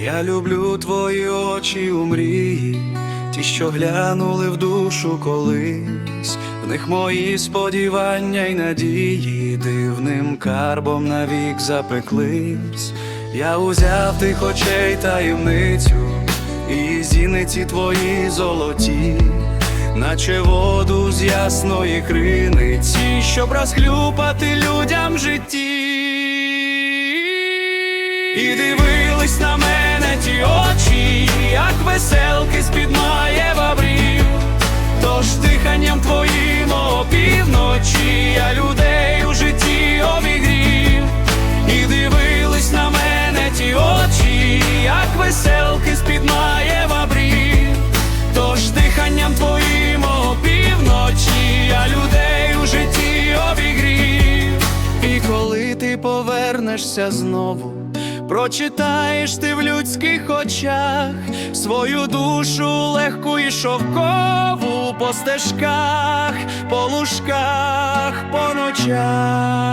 Я люблю твої очі у мрії, ті, що глянули в душу колись, в них мої сподівання й надії, дивним карбом навік запеклись. Я узяв тих очей таємницю, і зіниці твої золоті, наче воду з ясної криниці, щоб розхлюпати людям житті. І дивились веселки з-під має бабрів. Тож диханням твоїм опівночі я людей у житті обігрів. І дивились на мене ті очі, як веселки з-під має бабрів. Тож диханням твоїм опівночі я людей у житті обігрів. І коли ти повернешся знову, прочитаєш ти в людських очах свою душу легку і шовкову по стежках, по лужках, по ночах.